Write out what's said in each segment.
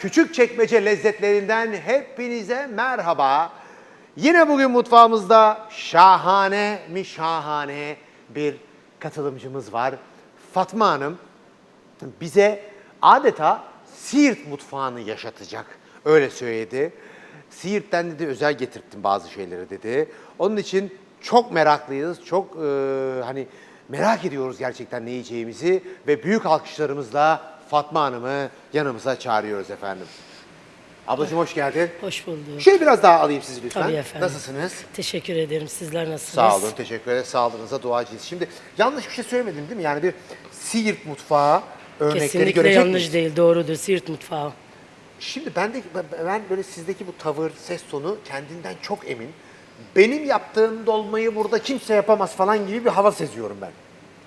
küçük çekmece lezzetlerinden hepinize merhaba. Yine bugün mutfağımızda şahane mi şahane bir katılımcımız var. Fatma Hanım bize adeta Siirt mutfağını yaşatacak. Öyle söyledi. Siirt'ten dedi özel getirttim bazı şeyleri dedi. Onun için çok meraklıyız. Çok e, hani merak ediyoruz gerçekten ne yiyeceğimizi ve büyük alkışlarımızla Fatma Hanım'ı yanımıza çağırıyoruz efendim. Ablacığım hoş geldin. Hoş bulduk. Şöyle biraz daha alayım sizi lütfen. Tabii efendim. Nasılsınız? Teşekkür ederim. Sizler nasılsınız? Sağ olun, teşekkür ederiz. Sağlığınıza duacıyız. Şimdi yanlış bir şey söylemedim değil mi? Yani bir Siirt mutfağı örnekleri Kesinlikle görecek yanlış miyiz? değil. Doğrudur. Siirt mutfağı. Şimdi ben de ben böyle sizdeki bu tavır, ses tonu kendinden çok emin. Benim yaptığım dolmayı burada kimse yapamaz falan gibi bir hava seziyorum ben.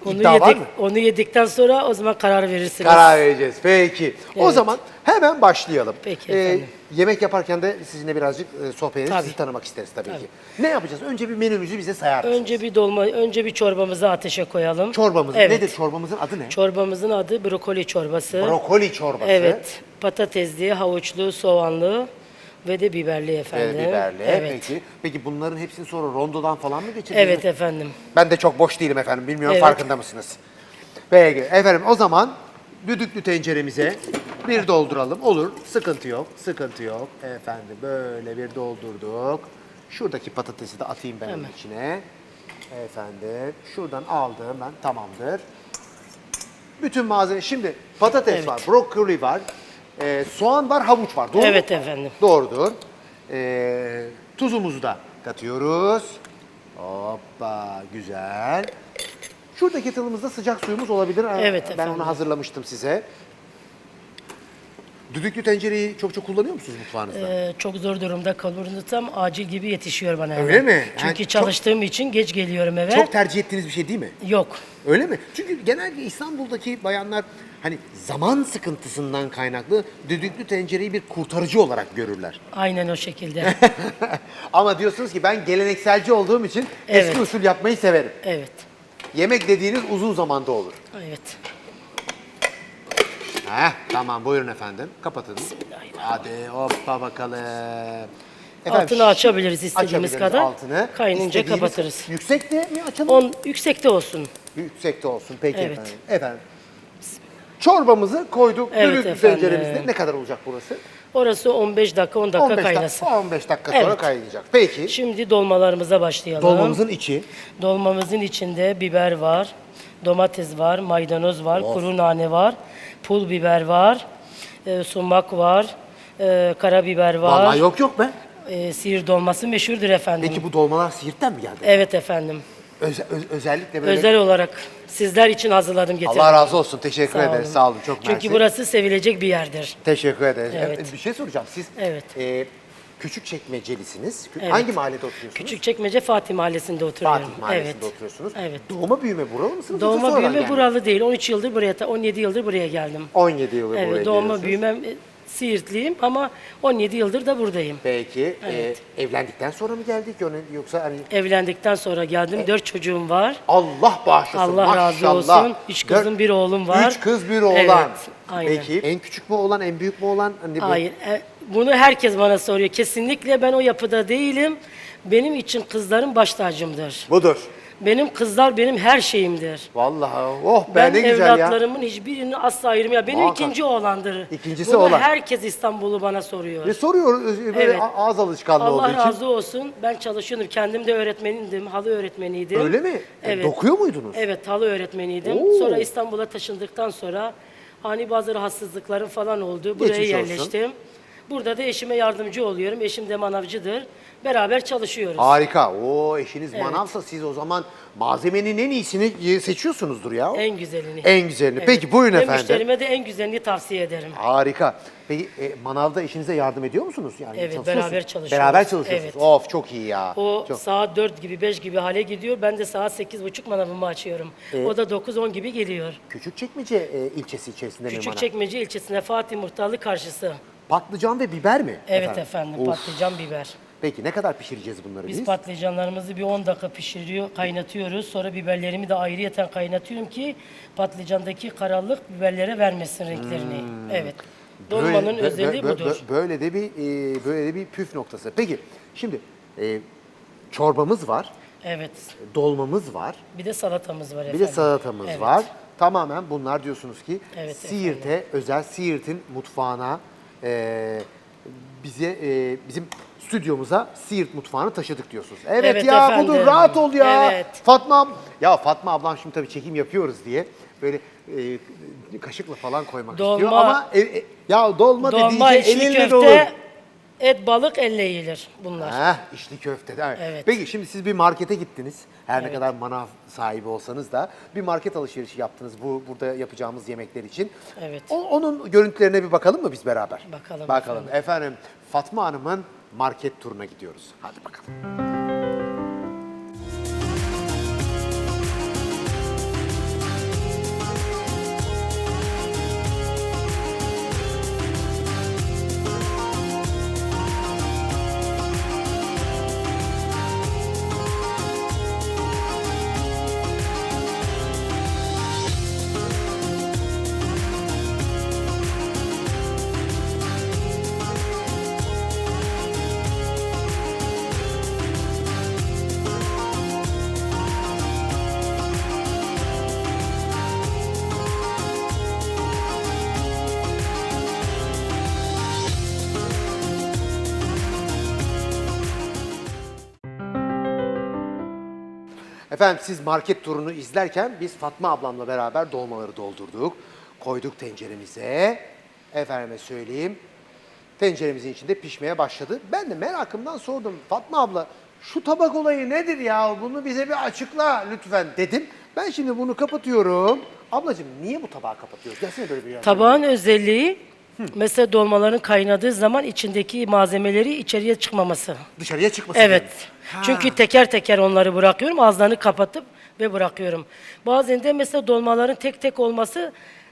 Onu İddia var yedik, mı? onu yedikten sonra o zaman karar verirsiniz. Karar vereceğiz. Peki. O Evet. zaman hemen başlayalım. Peki Ee, efendim. yemek yaparken de sizinle birazcık e, sohbet edip Tabii. sizi tanımak isteriz tabii, Tabii. ki. Ne yapacağız? Önce bir menümüzü bize sayar mısınız? Önce bir dolma, önce bir çorbamızı ateşe koyalım. Çorbamız Evet. nedir? Çorbamızın adı ne? Çorbamızın adı brokoli çorbası. Brokoli çorbası. Evet. Patatesli, havuçlu, soğanlı ve de biberli efendim. biberli. Evet. Peki. Peki bunların hepsini sonra rondodan falan mı geçirdiniz? Evet efendim. Ben de çok boş değilim efendim. Bilmiyorum Evet. farkında mısınız? Peki. Efendim o zaman düdüklü tenceremize bir dolduralım. Olur. Sıkıntı yok. Sıkıntı yok. Efendim böyle bir doldurduk. Şuradaki patatesi de atayım ben onun Hemen. içine. Efendim şuradan aldım ben. Tamamdır. Bütün malzeme. Şimdi patates Evet. var, brokoli var, e, soğan var, havuç var. Doğru mu? Evet efendim. Doğrudur. Ee, tuzumuzu da katıyoruz. Hoppa güzel. Şuradaki kettle'ımızda sıcak suyumuz olabilir. Evet Ben efendim. onu hazırlamıştım size. Düdüklü tencereyi çok çok kullanıyor musunuz mutfağınızda? Ee, çok zor durumda kalırsam acil gibi yetişiyor bana. Öyle mi? Çünkü Yani çok- çalıştığım için geç geliyorum eve. Çok tercih ettiğiniz bir şey değil mi? Yok. Öyle mi? Çünkü genelde İstanbul'daki bayanlar hani zaman sıkıntısından kaynaklı düdüklü tencereyi bir kurtarıcı olarak görürler. Aynen o şekilde. Ama diyorsunuz ki ben gelenekselci olduğum için eski Evet. usul yapmayı severim. evet. Yemek dediğiniz uzun zamanda olur. Evet. Heh, tamam buyurun efendim. Kapatın. Hadi hoppa bakalım. Altını açabiliriz istediğimiz açabiliriz kadar. Altını. Kaynayınca İstediğimiz- kapatırız. Yüksekte mi açalım? On yüksekte olsun. Yüksekte olsun. Peki Evet. efendim. Efendim. Çorbamızı koyduk. Evet Düdüklü efendim. Ne kadar olacak burası? Orası 15 dakika 10 dakika 15 kaynasın. dakika, 15 dakika sonra Evet. kaynayacak. Peki. Şimdi dolmalarımıza başlayalım. Dolmamızın içi. Dolmamızın içinde biber var, domates var, maydanoz var, kuru nane var, pul biber var, e, sumak var, e, karabiber var. Vallahi yok yok be. E, sihir dolması meşhurdur efendim. Peki bu dolmalar Siirt'ten mi geldi? Evet efendim. Öze- öz- özellikle böyle. Özel olarak sizler için hazırladım getirdim. Allah razı olsun. Teşekkür Sağ ederiz. olun. Sağ olun. Çok Çünkü mersi. burası sevilecek bir yerdir. Teşekkür ederiz. Evet. E, Bir şey soracağım. Siz Evet. e, küçük çekmecelisiniz. Evet. Hangi mahallede oturuyorsunuz? Küçükçekmece Fatih Mahallesi'nde oturuyorum. Fatih Mahallesi'nde evet. oturuyorsunuz. Evet. Doğma büyüme buralı mısınız? yoksa Doğma sonradan büyüme geldiniz? buralı değil. 13 yıldır buraya, ta- 17 yıldır buraya geldim. 17 yılı buraya Evet, doğma geliyorsunuz. büyümem e, Siirtliyim ama 17 yıldır da buradayım. Peki. Evet. e, evlendikten sonra mı geldik yoksa- yoksa hani Evlendikten sonra geldim. Dört çocuğum var. Allah bağışlasın Allah razı maşallah. olsun. Üç kızım, bir oğlum var. Üç kız bir oğlan. Evet, aynen. Peki en küçük mü oğlan en büyük mü oğlan? Hani bu- Hayır. e, Bunu herkes bana soruyor. Kesinlikle ben o yapıda değilim. Benim için kızlarım baş tacımdır. Budur. Benim kızlar benim her şeyimdir. Vallahi oh be Ben ne güzel ya. evlatlarımın hiçbirini asla ayırmıyorum. Benim Muhakkak. ikinci oğlandır. İkincisi Bunu oğlan. herkes İstanbul'u bana soruyor. Ve soruyoruz böyle Evet. ağız alışkanlığı Allah olduğu için. razı olsun. Ben çalışıyordum. Kendim de öğretmeniydim. Halı öğretmeniydim. Öyle mi? E, Evet. dokuyor muydunuz? Evet, halı öğretmeniydim. Oo. Sonra İstanbul'a taşındıktan sonra ani bazı rahatsızlıklarım falan oldu. Buraya Geçmiş olsun. Burada da eşime yardımcı oluyorum. Eşim de manavcıdır. Beraber çalışıyoruz. Harika. O eşiniz Evet. manavsa siz o zaman malzemenin en iyisini seçiyorsunuzdur ya. En güzelini. En güzelini. Evet. Peki buyurun Ve efendim. müşterime de en güzelini tavsiye ederim. Harika. Peki e, manavda eşinize yardım ediyor musunuz? Yani Evet, çalışıyorsunuz. beraber çalışıyoruz. Beraber çalışıyorsunuz. Evet. Of çok iyi ya. O çok. saat 4 gibi 5 gibi hale gidiyor. Ben de saat 8.30 manavımı açıyorum. E, o da 9-10 gibi geliyor. Küçükçekmece e, ilçesi içerisinde mi manav? Küçükçekmece ilçesine Fatih Muhtarlık karşısı. Patlıcan ve biber mi? Evet efendim, Of. patlıcan biber. Peki ne kadar pişireceğiz bunları biz? Biz patlıcanlarımızı bir 10 dakika pişiriyor, kaynatıyoruz. Sonra biberlerimi de ayrıyeten kaynatıyorum ki patlıcandaki karalık biberlere vermesin renklerini. Hmm. Evet. Dolmanın bö- özelliği bö- bö- budur. Böyle de bir e, böyle de bir püf noktası. Peki şimdi e, çorbamız var, Evet. dolmamız var, Bir de salatamız var bir efendim. de salatamız Evet. var. Tamamen bunlar diyorsunuz ki Evet Siirt'e özel Siirt'in mutfağına e, bize e, bizim stüdyomuza Siirt mutfağını taşıdık diyorsunuz. Evet, Evet ya efendim. budur rahat ol ya. Evet. Fatma ab- ya Fatma ablam şimdi tabii çekim yapıyoruz diye böyle e, kaşıkla falan koymak istiyor Dolma- ama e, e, ya dolma, Dolma, dediğince içli elinle de olur. köfte, et, balık elle yiyilir bunlar. Heh, içli köfte. Evet. Evet. Peki şimdi siz bir markete gittiniz. Her ne kadar manav sahibi olsanız da bir market alışverişi yaptınız bu burada yapacağımız yemekler için. Evet. O- onun görüntülerine bir bakalım mı biz beraber? Bakalım Bakalım. Efendim Fatma Hanım'ın market turuna gidiyoruz. Hadi bakalım. Efendim siz market turunu izlerken biz Fatma ablamla beraber dolmaları doldurduk. Koyduk tenceremize. Efendime söyleyeyim. Tenceremizin içinde pişmeye başladı. Ben de merakımdan sordum. Fatma abla şu tabak olayı nedir ya? Bunu bize bir açıkla lütfen dedim. Ben şimdi bunu kapatıyorum. Ablacığım niye bu tabağı kapatıyoruz? Gelsene böyle bir yana. Tabağın özelliği mesela dolmaların kaynadığı zaman içindeki malzemeleri içeriye çıkmaması. Dışarıya çıkmasın. Evet. Çünkü teker teker onları bırakıyorum. Ağızlarını kapatıp ve bırakıyorum. Bazen de mesela dolmaların tek tek olması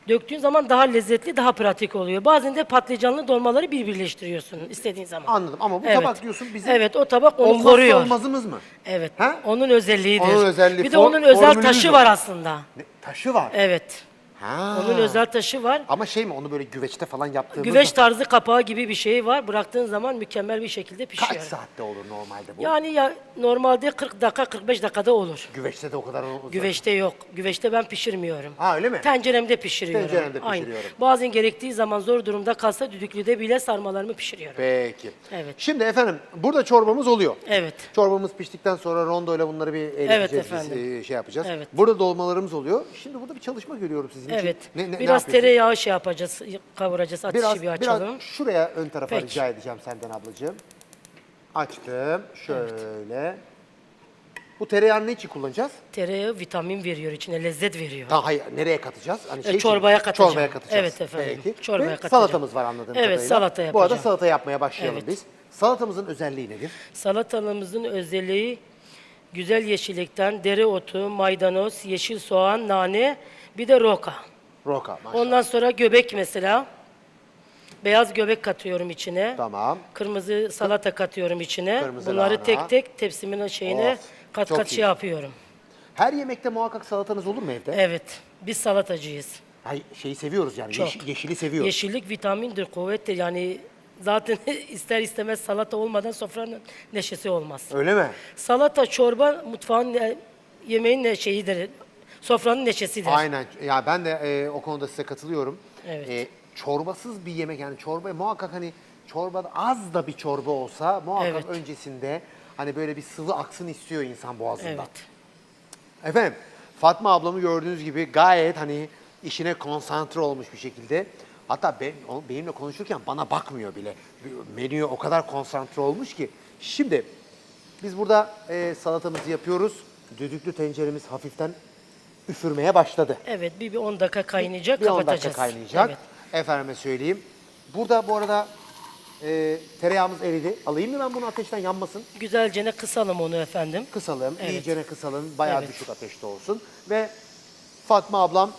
döktüğün zaman daha lezzetli, daha pratik oluyor. Bazen de patlıcanlı dolmaları bir birleştiriyorsun istediğin zaman. Anladım ama bu Evet. tabak diyorsun bizim Evet, o tabak onu olmazsa koruyor. olmazımız mı? Evet. Ha? Onun özelliğidir. Onun özelliği, bir de for- onun özel formülümüz taşı o. var aslında. Ne, taşı var. Evet. Ha. Onun özel taşı var. Ama şey mi onu böyle güveçte falan yaptığımız Güveç tarzı kapağı gibi bir şey var. Bıraktığın zaman mükemmel bir şekilde pişiyor. kaç saatte olur normalde bu? Yani ya normalde 40 dakika 45 dakikada olur. Güveçte de o kadar uzun. Güveçte yok. Güveçte ben pişirmiyorum. Ha öyle mi? Tenceremde pişiriyorum. Tencerende Aynen. pişiriyorum. Bazen gerektiği zaman zor durumda kalsa düdüklüde bile sarmalarımı pişiriyorum. Peki. Evet. Şimdi efendim burada çorbamız oluyor. Evet. Çorbamız piştikten sonra rondoyla bunları bir eriteceğiz, biz, efendim. e, şey yapacağız. Evet. Burada dolmalarımız oluyor. Şimdi burada bir çalışma görüyorum sizin için. Evet. Ne, ne, ne biraz yapıyorsunuz? tereyağı şey yapacağız, kavuracağız, ateşi Biraz, bir açalım. biraz şuraya ön tarafa Peki. rica edeceğim senden ablacığım. Açtım. Şöyle. Bu tereyağını ne için kullanacağız? Tereyağı vitamin veriyor içine, lezzet veriyor. Tamam hayır nereye katacağız? Hani E, çorbaya katacağım. Çorbaya katacağız. Evet efendim, Peki. çorbaya Ve katacağım. salatamız var anladığım Evet, kadarıyla. salata Bu arada yapacağım. salata yapmaya başlayalım Evet. biz. Salatamızın özelliği nedir? Salatalığımızın özelliği güzel yeşillikten dereotu, maydanoz, yeşil soğan, nane, bir de roka. Roka maşallah. Ondan sonra göbek mesela. Beyaz göbek katıyorum içine. Tamam. Kırmızı salata katıyorum içine. Kırmızı Bunları lahana. tek tek tepsimin şeyine Of, kat çok kat iyi. şey yapıyorum. Her yemekte muhakkak salatanız olur mu evde? Evet. Biz salatacıyız. Hay, şeyi seviyoruz yani. Çok. yeşil- yeşili seviyoruz. Yeşillik vitamindir, kuvvettir. Yani zaten ister istemez salata olmadan sofranın neşesi olmaz. Öyle mi? Salata, çorba mutfağın yemeğin ne şeyidir. Sofranın neşesidir. Aynen. Ya ben de e, o konuda size katılıyorum. Evet. E, çorbasız bir yemek yani çorba muhakkak hani çorbada az da bir çorba olsa muhakkak Evet. öncesinde hani böyle bir sıvı aksın istiyor insan boğazında. Evet. Efendim Fatma ablamı gördüğünüz gibi gayet hani işine konsantre olmuş bir şekilde. Hatta ben, o- benimle konuşurken bana bakmıyor bile. Menüye o kadar konsantre olmuş ki. Şimdi biz burada e, salatamızı yapıyoruz. Düdüklü tenceremiz hafiften üfürmeye başladı. Evet, bir, bir 10 dakika kaynayacak, Bir 10 kapatacağız. dakika kaynayacak. Evet. Efendime söyleyeyim. Burada bu arada e, tereyağımız eridi. Alayım mı ben bunu ateşten yanmasın? Güzelce ne kısalım onu efendim. Kısalım, Evet. iyicene kısalım. Bayağı Evet. düşük ateşte olsun. Ve Fatma ablam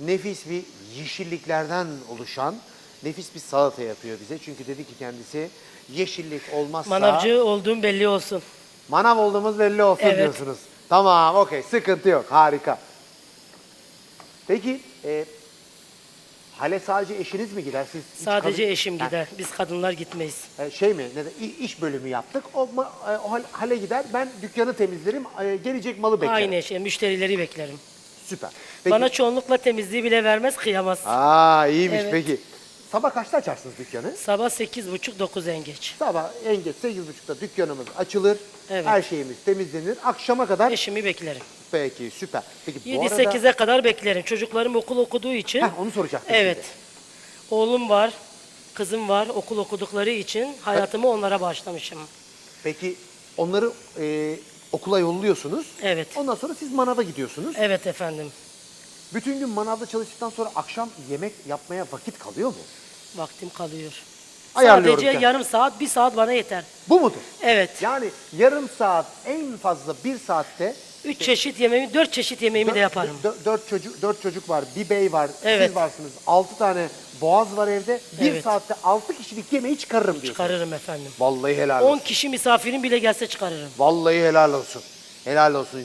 nefis bir yeşilliklerden oluşan nefis bir salata yapıyor bize. Çünkü dedi ki kendisi yeşillik olmazsa Manavcı olduğum belli olsun. manav olduğumuz belli olsun Evet. diyorsunuz. Tamam, okey. Sıkıntı yok. Harika. Peki, e, hale sadece eşiniz mi gider? Siz hiç Sadece kadın- eşim Ha, gider. Biz kadınlar gitmeyiz. e, şey mi? Ne de, i- iş bölümü yaptık. O, ma- e, o hal- hale gider. Ben dükkanı temizlerim. e, gelecek malı beklerim. Aynı şey. Müşterileri beklerim. Süper. Peki. Bana çoğunlukla temizliği bile vermez, kıyamaz. Aa iyiymiş Evet. peki. Sabah kaçta açarsınız dükkanı? Sabah 8.30-9 en geç. Sabah en geç 8.30'da dükkanımız açılır. Evet. Her şeyimiz temizlenir. Akşama kadar. Eşimi beklerim. Peki süper. Peki bu 7-8'e kadar beklerim. Çocuklarım okul okuduğu için. arada... Heh, onu soracaktım Evet. şimdi. Oğlum var, kızım var. Okul okudukları için hayatımı onlara bağışlamışım. Peki onları e, okula yolluyorsunuz. Evet. Ondan sonra siz manava gidiyorsunuz. Evet efendim. Bütün gün manavda çalıştıktan sonra akşam yemek yapmaya vakit kalıyor mu? Vaktim kalıyor. Ayarlıyorum Sadece sen. yarım saat, bir saat bana yeter. Bu mudur? Evet. Yani yarım saat en fazla bir saatte Üç çeşit yemeğimi, dört çeşit yemeğimi de yaparım. Dört, dört çocuk, dört çocuk var, bir bey var, Evet. siz varsınız. Altı tane boğaz var evde. Bir Evet. saatte altı kişilik yemeği çıkarırım diyorsun. Çıkarırım efendim. Vallahi helal 10 olsun. kişi misafirim bile gelse çıkarırım. Vallahi helal olsun. Helal olsun.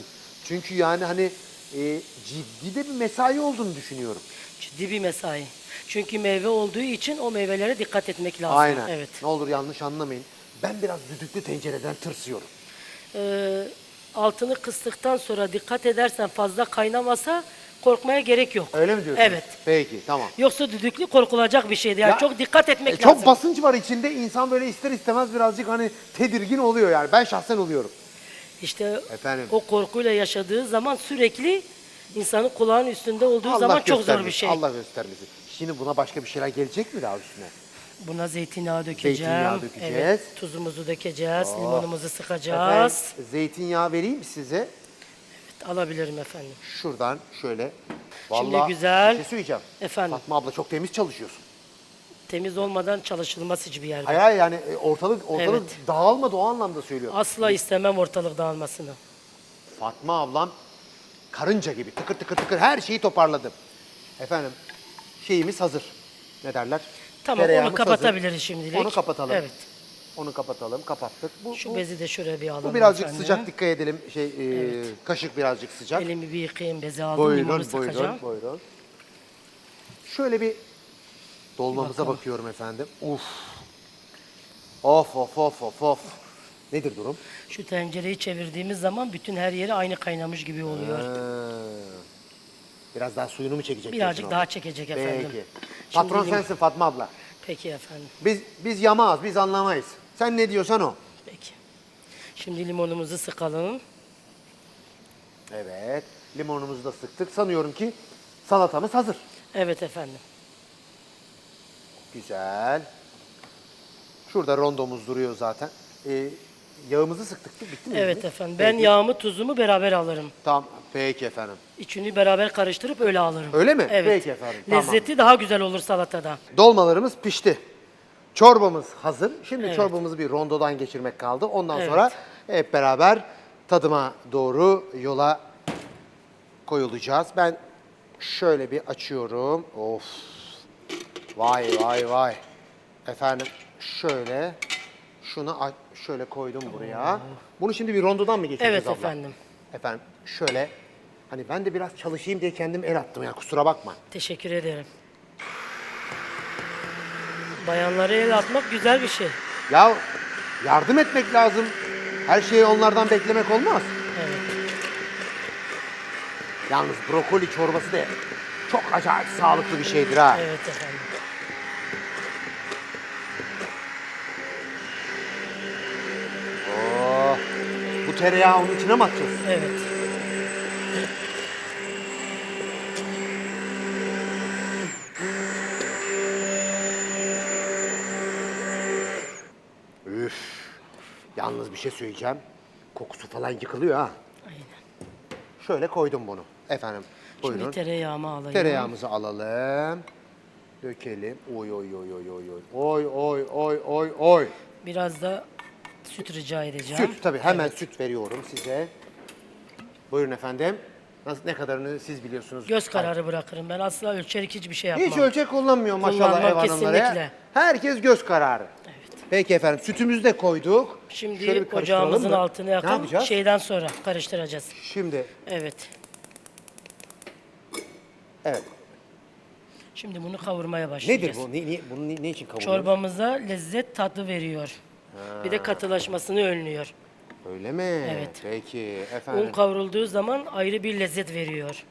Çünkü yani hani e, ciddi de bir mesai olduğunu düşünüyorum. Ciddi bir mesai. Çünkü meyve olduğu için o meyvelere dikkat etmek lazım. Aynen. Evet. Ne olur yanlış anlamayın. Ben biraz düdüklü tencereden tırsıyorum. Ee, altını kıstıktan sonra dikkat edersen fazla kaynamasa korkmaya gerek yok. Öyle mi diyorsunuz? Evet. Peki tamam. Yoksa düdüklü korkulacak bir şeydi. Yani Ya, çok dikkat etmek E, çok lazım. basınç var içinde. İnsan böyle ister istemez birazcık hani tedirgin oluyor yani. Ben şahsen oluyorum. İşte Efendim? o korkuyla yaşadığı zaman sürekli insanın kulağın üstünde olduğu zaman çok zor bir göstermesin, şey. Allah göstermesin. Şimdi buna başka bir şeyler gelecek mi daha üstüne? Buna zeytinyağı dökeceğim. Zeytinyağı dökeceğiz. Evet, tuzumuzu dökeceğiz, Oh. limonumuzu sıkacağız. Efendim, zeytinyağı vereyim mi size? Alabilirim efendim. Şuradan şöyle. Şimdi Vallahi güzel. Bir şey söyleyeceğim. Efendim? Fatma abla çok temiz çalışıyorsun. Temiz olmadan çalışılmaz hiçbir yerde. Hayır hayır, yani e, ortalık ortalık Evet. dağılmadı o anlamda söylüyorum. Asla istemem ortalık dağılmasını. Fatma ablam karınca gibi tıkır tıkır tıkır her şeyi toparladı. Efendim şeyimiz hazır. Ne derler? Tamam Tereyağımız onu kapatabiliriz şimdilik. Onu kapatalım. Evet. Onu kapatalım. Kapattık. Bu, Şu bu, bezi de şuraya bir alalım. bu birazcık efendim. sıcak dikkat edelim. Şey e, kaşık birazcık sıcak. Elimi bir yıkayayım bezi aldım. Buyurun, sıkacağım. buyurun, buyurun. Şöyle bir dolmamıza Bakalım. bakıyorum efendim. Uf. Of of of of of. Nedir durum? Şu tencereyi çevirdiğimiz zaman bütün her yeri aynı kaynamış gibi oluyor. Ha. Biraz daha suyunu mu çekecek? Birazcık diyorsun daha abla? çekecek efendim. Peki. Şimdi Patron lim- sensin Fatma abla. Peki efendim. Biz biz yamağız, biz anlamayız. Sen ne diyorsan o. Peki. Şimdi limonumuzu sıkalım. Evet. Limonumuzu da sıktık. Sanıyorum ki salatamız hazır. Evet efendim. Güzel. Şurada rondomuz duruyor zaten. Ee, yağımızı sıktık. Bitti mi? Evet efendim. Ben Peki. yağımı tuzumu beraber alırım. Tamam. Peki efendim. İçini beraber karıştırıp öyle alırım. Öyle mi? Evet. Peki efendim, tamam. Lezzeti daha güzel olur salatada. Dolmalarımız pişti. Çorbamız hazır. Şimdi Evet. çorbamızı bir rondodan geçirmek kaldı. Ondan Evet. sonra hep beraber tadıma doğru yola koyulacağız. Ben şöyle bir açıyorum. Of. Vay vay vay. Efendim şöyle şunu a- şöyle koydum buraya. Bunu şimdi bir rondodan mı geçireceğiz Evet abla? efendim. Efendim şöyle hani ben de biraz çalışayım diye kendim el attım ya kusura bakma. Teşekkür ederim. Bayanlara el atmak güzel bir şey. Ya yardım etmek lazım. Her şeyi onlardan beklemek olmaz. Evet. Yalnız brokoli çorbası da çok acayip sağlıklı bir şeydir ha. Evet efendim. Tereyağı onun içine mi atacağız? Evet. Üf. Yalnız bir şey söyleyeceğim. Kokusu falan yıkılıyor ha. Aynen. Şöyle koydum bunu. Efendim buyurun. Şimdi tereyağımı alayım. Tereyağımızı alalım. Dökelim. Oy oy oy oy oy oy. Oy oy oy oy oy. Biraz da süt rica edeceğim. Süt tabii hemen süt veriyorum size. Buyurun efendim. Nasıl ne kadarını siz biliyorsunuz. Göz kararı bırakırım. Ben asla ölçerek hiçbir şey yapmam. Hiç ölçek kullanmıyor maşallah Kullanmam ev hanımları. kesinlikle. Herkes göz kararı. Evet. Peki efendim sütümüzü de koyduk. Şimdi Şöyle bir karıştıralım ocağımızın mı? altını Ne yapacağız? Şeyden sonra Şimdi bunu kavurmaya başlayacağız. Nedir bu? Ne, niye- bunu ne, ne için kavuruyoruz? Çorbamıza lezzet tadı veriyor. Bir de katılaşmasını önlüyor. Öyle mi? Evet. Peki Un efendim. kavrulduğu zaman ayrı bir lezzet veriyor.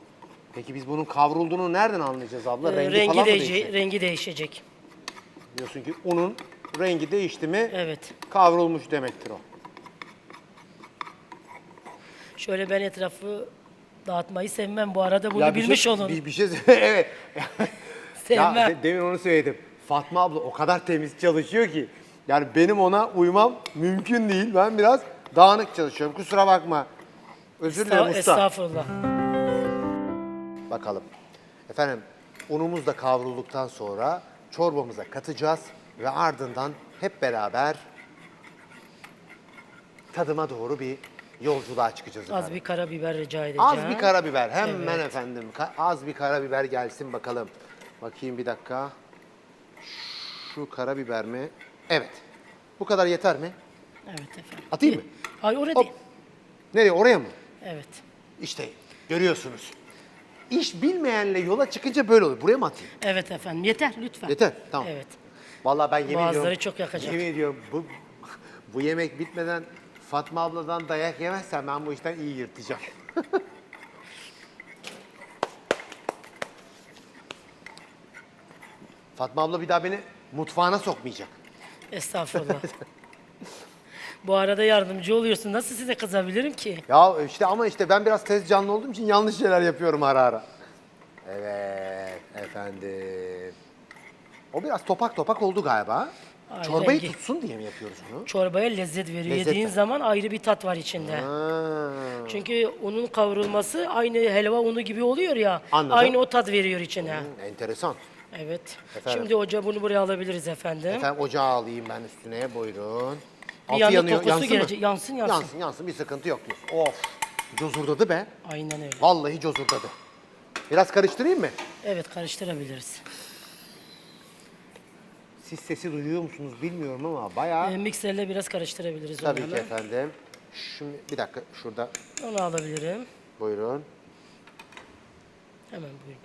Peki biz bunun kavrulduğunu nereden anlayacağız abla? Ee, Rengi, falan mı değişe- değişecek? rengi değişecek. Diyorsun ki unun rengi değişti mi Evet. kavrulmuş demektir o. Şöyle ben etrafı dağıtmayı sevmem. Bu arada bunu Ya bir bilmiş şey, olun. Bir, bir şey evet. Sevmem. Ya de- demin onu söyledim. Fatma abla o kadar temiz çalışıyor ki. Yani benim ona uymam mümkün değil. Ben biraz dağınık çalışıyorum. Kusura bakma. Özür dilerim usta. Estağfurullah. Bakalım. Efendim unumuz da kavrulduktan sonra çorbamıza katacağız ve ardından hep beraber tadıma doğru bir yolculuğa çıkacağız efendim. Az bir karabiber rica edeceğim. Az bir karabiber hemen Evet. efendim. Ka- az bir karabiber gelsin bakalım. Bakayım bir dakika. Şu karabiber mi? Evet. Bu kadar yeter mi? Evet efendim. Atayım mı? Hayır oraya Hop. değil. Nereye oraya mı? Evet. İşte görüyorsunuz. İş bilmeyenle yola çıkınca böyle olur. Buraya mı atayım? Evet efendim. Yeter lütfen. Yeter. Tamam. Evet. Vallahi ben yemin Boğazları ediyorum. çok yakacak. Yemin ediyorum bu, bu yemek bitmeden Fatma abladan dayak yemezsem ben bu işten iyi yırtacağım. Fatma abla bir daha beni mutfağına sokmayacak. Estağfurullah. Bu arada yardımcı oluyorsun. Nasıl size kızabilirim ki? Ya işte ama işte ben biraz tez canlı olduğum için yanlış şeyler yapıyorum ara ara. Evet efendim. O biraz topak topak oldu galiba. Ay, Çorbayı rengi. tutsun diye mi yapıyoruz bunu? Çorbaya lezzet veriyor. Lezzet Yediğin ver. zaman ayrı bir tat var içinde. Ha. Çünkü unun kavrulması aynı helva unu gibi oluyor ya. Anladım. Aynı o tat veriyor içine. Enteresan. Evet. Efendim? Şimdi ocağı bunu buraya alabiliriz efendim. Efendim ocağı alayım ben üstüne buyurun. Bir Altı yanı yanıyor. kokusu Yansın mı? gelecek. Yansın, yansın. Yansın yansın bir sıkıntı yok diyorsun. Of. Cozurdadı be. Aynen öyle. Vallahi cozurdadı. Biraz karıştırayım mı? Evet karıştırabiliriz. Siz sesi duyuyor musunuz bilmiyorum ama bayağı. Ee, mikserle biraz karıştırabiliriz Tabii ki efendim. Şimdi bir dakika şurada Onu alabilirim. buyurun. Hemen buyurun.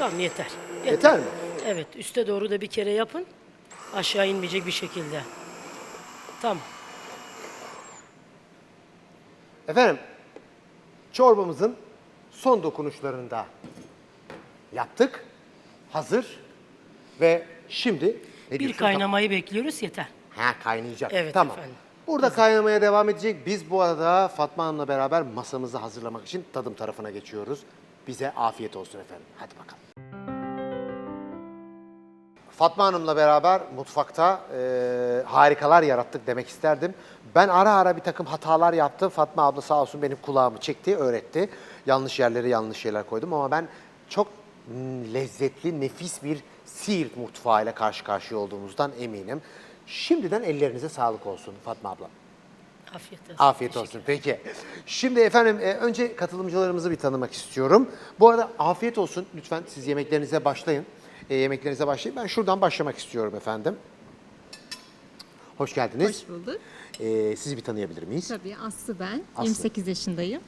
Tamam yeter. Yeter mi? Evet üste doğru da bir kere yapın. Aşağı inmeyecek bir şekilde. Tamam. Efendim çorbamızın son dokunuşlarında yaptık. Hazır. Ve şimdi ne Bir diyorsun? kaynamayı bekliyoruz yeter. Ha kaynayacak. Evet tamam. efendim. Burada kaynamaya devam edecek. Biz bu arada Fatma Hanım'la beraber masamızı hazırlamak için tadım tarafına geçiyoruz. Bize afiyet olsun efendim. Hadi bakalım. Fatma Hanım'la beraber mutfakta e, harikalar yarattık demek isterdim. Ben ara ara bir takım hatalar yaptım. Fatma abla sağ olsun benim kulağımı çekti, öğretti. Yanlış yerlere yanlış şeyler koydum ama ben çok lezzetli, nefis bir Siirt mutfağıyla karşı karşıya olduğumuzdan eminim. Şimdiden ellerinize sağlık olsun Fatma abla. Afiyet olsun. Afiyet olsun. Peki. Şimdi efendim e, önce katılımcılarımızı bir tanımak istiyorum. Bu arada afiyet olsun. Lütfen siz yemeklerinize başlayın. E, yemeklerinize başlayın. Ben şuradan başlamak istiyorum efendim. Hoş geldiniz. Hoş bulduk. E, sizi bir tanıyabilir miyiz? Tabii Aslı ben. Aslı. 28 yaşındayım.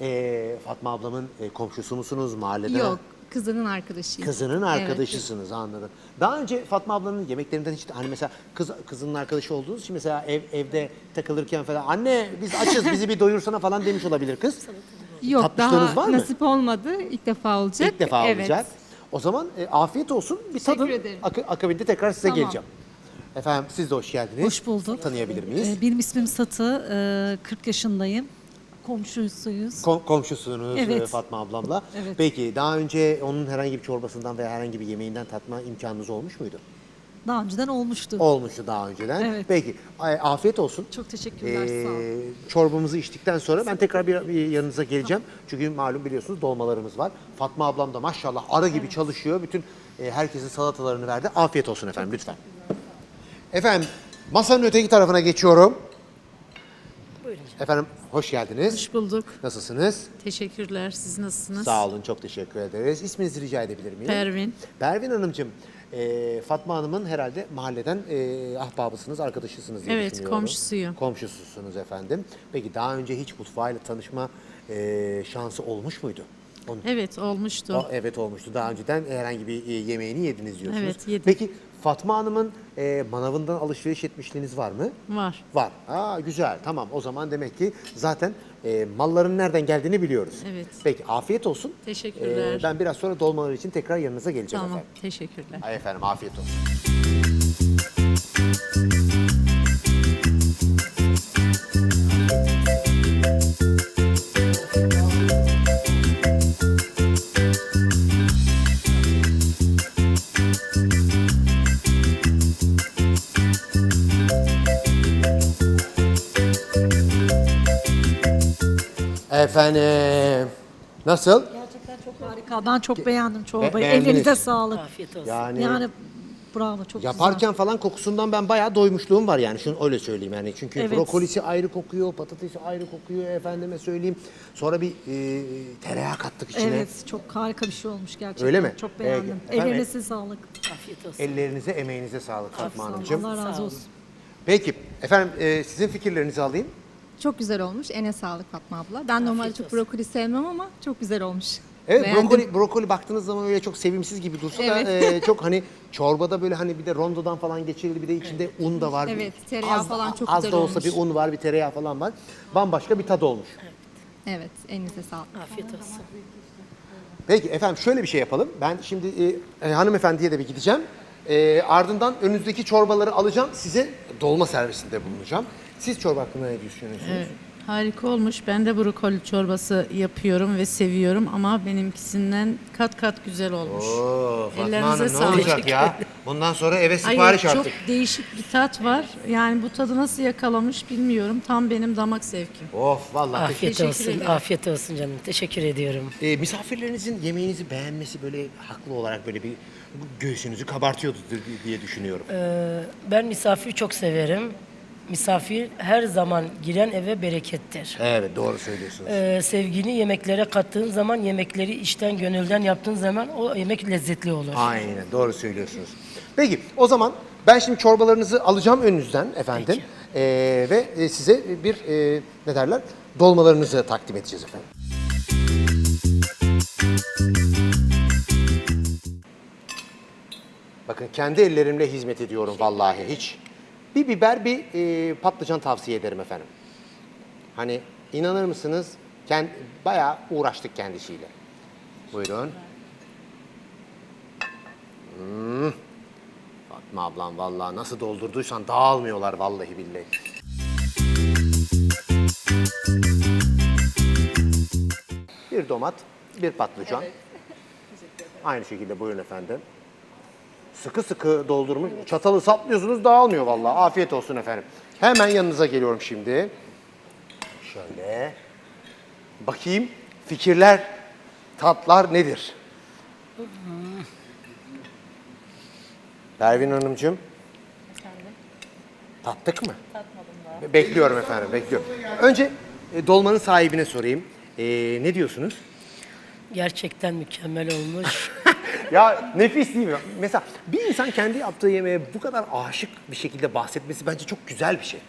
E, Fatma ablamın e, komşusu musunuz mahallede? Yok, kızının arkadaşıyım. Kızının arkadaşısınız anladım. Daha önce Fatma ablanın yemeklerinden hiç hani mesela kız kızının arkadaşı olduğunuz için mesela ev, evde takılırken falan anne biz açız bizi bir doyursana falan demiş olabilir kız. Yok, daha var mı? nasip olmadı. İlk defa olacak. İlk defa evet. olacak. O zaman e, afiyet olsun. Bir Teşekkür tadın. ederim. Ak- akabinde tekrar size Tamam. geleceğim. Efendim siz de hoş geldiniz. Hoş bulduk. Tanıyabilir miyiz? Ee, Benim ismim Satı, ee, 40 yaşındayım. Komşusuyuz. Kom- komşusunuz Evet. e, Fatma ablamla. Evet. Peki daha önce onun herhangi bir çorbasından veya herhangi bir yemeğinden tatma imkanınız olmuş muydu? Daha önceden olmuştu. Olmuştu daha önceden. Evet. Peki afiyet olsun. Çok teşekkürler, sağ olun. Ee, çorbamızı içtikten sonra ben tekrar bir, bir yanınıza geleceğim. Çünkü malum biliyorsunuz dolmalarımız var. Fatma ablam da maşallah arı gibi çalışıyor. Bütün e, herkesin salatalarını verdi. Afiyet olsun efendim lütfen. Efendim masanın öteki tarafına geçiyorum. Buyurun. Efendim hoş geldiniz. Hoş bulduk. Nasılsınız? Teşekkürler. Siz nasılsınız? Sağ olun, çok teşekkür ederiz. İsminizi rica edebilir miyim? Pervin. Pervin Hanımcığım, e, Fatma Hanım'ın herhalde mahalleden e, ahbabısınız, arkadaşısınız diye Evet, düşünüyorum. komşusuyum. Komşususunuz efendim. Peki daha önce hiç mutfağıyla tanışma e, şansı olmuş muydu? Onun- Evet olmuştu. O, evet olmuştu. Daha önceden herhangi bir e, yemeğini yediniz diyorsunuz. Evet, yedim. Peki Fatma Hanım'ın e, manavından alışveriş etmişliğiniz var mı? Var. Var. Aa güzel. Tamam. O zaman demek ki zaten e, malların nereden geldiğini biliyoruz. Evet. Peki afiyet olsun. Teşekkürler. E, ben biraz sonra dolmalar için tekrar yanınıza geleceğim Tamam. efendim. Teşekkürler. Ay efendim afiyet olsun. Efendim. Nasıl? Gerçekten çok harika. Ben çok beğendim çorbayı. Be- beğendiniz. Ellerinize sağlık. Afiyet olsun. Yani, Yani bravo çok yaparken falan kokusundan ben bayağı doymuşluğum var yani. Şunu öyle söyleyeyim yani. Çünkü Evet. brokolisi ayrı kokuyor, patatesi ayrı kokuyor efendime söyleyeyim. Sonra bir e, tereyağı kattık güzel. içine. Evet çok harika bir şey olmuş gerçekten. Öyle mi? Çok beğendim. Peki. Efendim, Ellerinize sağlık. Afiyet olsun. Ellerinize, emeğinize sağlık Fatma. Hanımcığım. Allah razı Sağ olsun. Peki efendim e, sizin fikirlerinizi alayım. Çok güzel olmuş. Ene sağlık Fatma abla. Ben normalde çok brokoli sevmem ama çok güzel olmuş. Evet Beğendim. brokoli brokoli baktığınız zaman öyle çok sevimsiz gibi dursa da Evet. e, çok hani çorbada böyle hani bir de rondodan falan geçirildi bir de içinde un da var. Evet, tereyağı az, falan çok az güzel da olsa olmuş. bir un var bir tereyağı falan var. Bambaşka bir tadı olmuş. Evet, elinize sağlık. Afiyet olsun. Peki efendim şöyle bir şey yapalım. Ben şimdi e, e, hanımefendiye de bir gideceğim. E, ardından önünüzdeki çorbaları alacağım. Size dolma servisinde bulunacağım. Siz çorba hakkında ne düşünüyorsunuz? Evet. Harika olmuş. Ben de brokoli çorbası yapıyorum ve seviyorum ama benimkisinden kat kat güzel olmuş. Oo, Fatma Hanım ne sağlık. olacak ya? Bundan sonra eve Hayır, sipariş çok artık. değişik bir tat var. Yani bu tadı nasıl yakalamış bilmiyorum. Tam benim damak zevkim. Of vallahi. Afiyet Teşekkür olsun. ederim. Afiyet olsun canım. Teşekkür ediyorum. E, misafirlerinizin yemeğinizi beğenmesi böyle haklı olarak böyle bir göğsünüzü kabartıyordur diye düşünüyorum. Ee, ben misafir çok severim. Misafir her zaman giren eve berekettir. Evet doğru söylüyorsunuz. Ee, sevgini yemeklere kattığın zaman, yemekleri içten gönülden yaptığın zaman o yemek lezzetli olur. Aynen doğru söylüyorsunuz. Peki o zaman ben şimdi çorbalarınızı alacağım önünüzden efendim. E, ve e, size bir e, ne derler dolmalarınızı takdim edeceğiz efendim. Bakın kendi ellerimle hizmet ediyorum vallahi hiç. Bir biber bir e, patlıcan tavsiye ederim efendim. Hani inanır mısınız? Kend, bayağı uğraştık kendisiyle. Buyurun. Hmm. Fatma ablam vallahi nasıl doldurduysan dağılmıyorlar vallahi billahi. Bir domat, bir patlıcan. Aynı şekilde buyurun efendim. Sıkı sıkı doldurmuş. Çatalı saplıyorsunuz dağılmıyor vallahi. Afiyet olsun efendim. Hemen yanınıza geliyorum şimdi. Şöyle. Bakayım fikirler, tatlar nedir? Pervin Hanımcığım. Tattık mı? Tatmadım daha. Bekliyorum efendim, bekliyorum. Önce e, dolmanın sahibine sorayım. E, ne diyorsunuz? Gerçekten mükemmel olmuş. Ya nefis değil mi? Mesela bir insan kendi yaptığı yemeğe bu kadar aşık bir şekilde bahsetmesi bence çok güzel bir şey.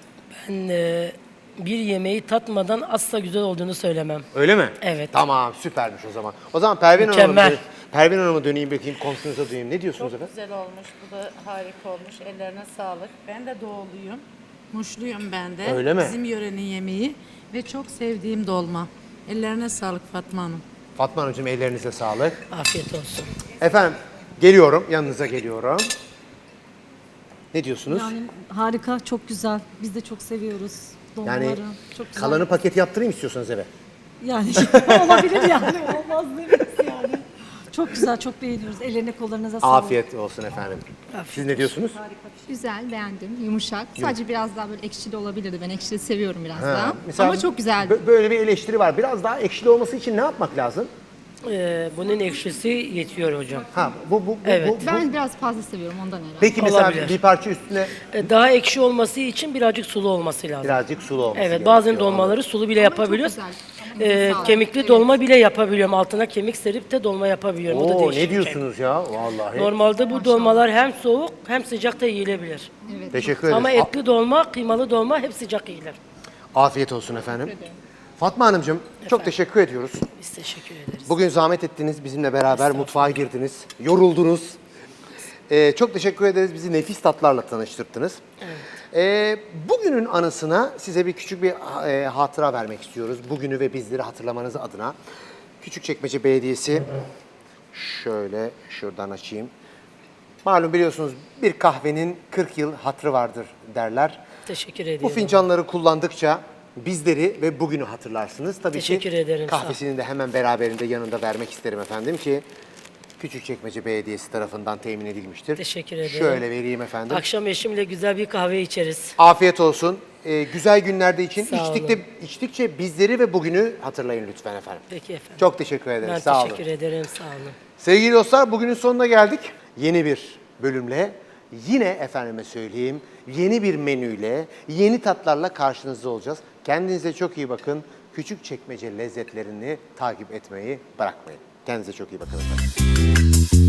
ben e, bir yemeği tatmadan asla güzel olduğunu söylemem. Öyle mi? Evet. Tamam süpermiş o zaman. O zaman Pervin Hanım'a Mükemmel. dön- Pervin Hanım'a döneyim bakayım komşunuza döneyim. Ne diyorsunuz Çok efendim? güzel olmuş. Bu da harika olmuş. Ellerine sağlık. Ben de doğuluyum. Muşluyum ben de. Öyle mi? Bizim yörenin yemeği ve çok sevdiğim dolma. Ellerine sağlık Fatma Hanım. Fatma Hanımcığım ellerinize sağlık. Afiyet olsun. Efendim geliyorum yanınıza geliyorum. Ne diyorsunuz? Yani harika, çok güzel. Biz de çok seviyoruz dolmaları. Yani çok güzel. kalanı paket yaptırayım istiyorsanız eve. Yani olabilir yani. Olmaz demeyiz yani. Çok güzel, çok beğeniyoruz. Ellerine kollarınıza sağlık. Afiyet olsun efendim. Siz ne diyorsunuz? Güzel, beğendim. Yumuşak. Sadece biraz daha böyle ekşili olabilirdi. Ben ekşili seviyorum biraz Ha, daha. mesela Ama çok güzeldi. bö- Böyle bir eleştiri var. Biraz daha ekşili olması için ne yapmak lazım? Ee, bunun ekşisi yetiyor hocam. Ha bu bu bu. Evet. bu- bu- Ben biraz fazla seviyorum ondan herhalde. Peki mesela Olabilir. bir parça üstüne Ee, daha ekşi olması için birazcık sulu olması lazım. birazcık sulu olması Evet gerekiyor. bazen dolmaları sulu bile Ama çok yapabiliyoruz. güzel. Ol. kemikli Evet. dolma bile yapabiliyorum. Altına kemik serip de dolma yapabiliyorum. o da Oo, değişik ne bir şey. diyorsunuz ya? Vallahi. Normalde bu dolmalar hem soğuk hem sıcak da yiyilebilir. Evet. Teşekkür ederiz. Ama etli dolma, kıymalı dolma hep sıcak yiyilir. Afiyet olsun efendim. Fatma Hanımcığım çok teşekkür ediyoruz. Biz teşekkür ederiz. Bugün zahmet ettiniz bizimle beraber mutfağa girdiniz. Yoruldunuz. Ee, çok teşekkür ederiz bizi nefis tatlarla tanıştırdınız. Ee, bugünün anısına size bir küçük bir e, hatıra vermek istiyoruz. Bugünü ve bizleri hatırlamanız adına. Küçükçekmece Belediyesi şöyle şuradan açayım. Malum biliyorsunuz bir kahvenin 40 yıl hatrı vardır derler. Teşekkür Bu ediyorum. fincanları kullandıkça bizleri ve bugünü hatırlarsınız. Tabii Teşekkür ki ederim, sağ ol. kahvesini de hemen beraberinde yanında vermek isterim efendim ki Küçükçekmece Belediyesi tarafından temin edilmiştir. Teşekkür ederim. Şöyle vereyim efendim. Akşam eşimle güzel bir kahve içeriz. Afiyet olsun. Ee, güzel günlerde için Sağ içtikçe, içtikçe bizleri ve bugünü hatırlayın lütfen efendim. Peki efendim. Çok teşekkür ederiz. ben Sağ olun. teşekkür ederim. Sağ olun. Sevgili dostlar bugünün sonuna geldik. Yeni bir bölümle yine efendime söyleyeyim yeni bir menüyle yeni tatlarla karşınızda olacağız. Kendinize çok iyi bakın. Küçük çekmece lezzetlerini takip etmeyi bırakmayın. Kendinize çok iyi bakın efendim.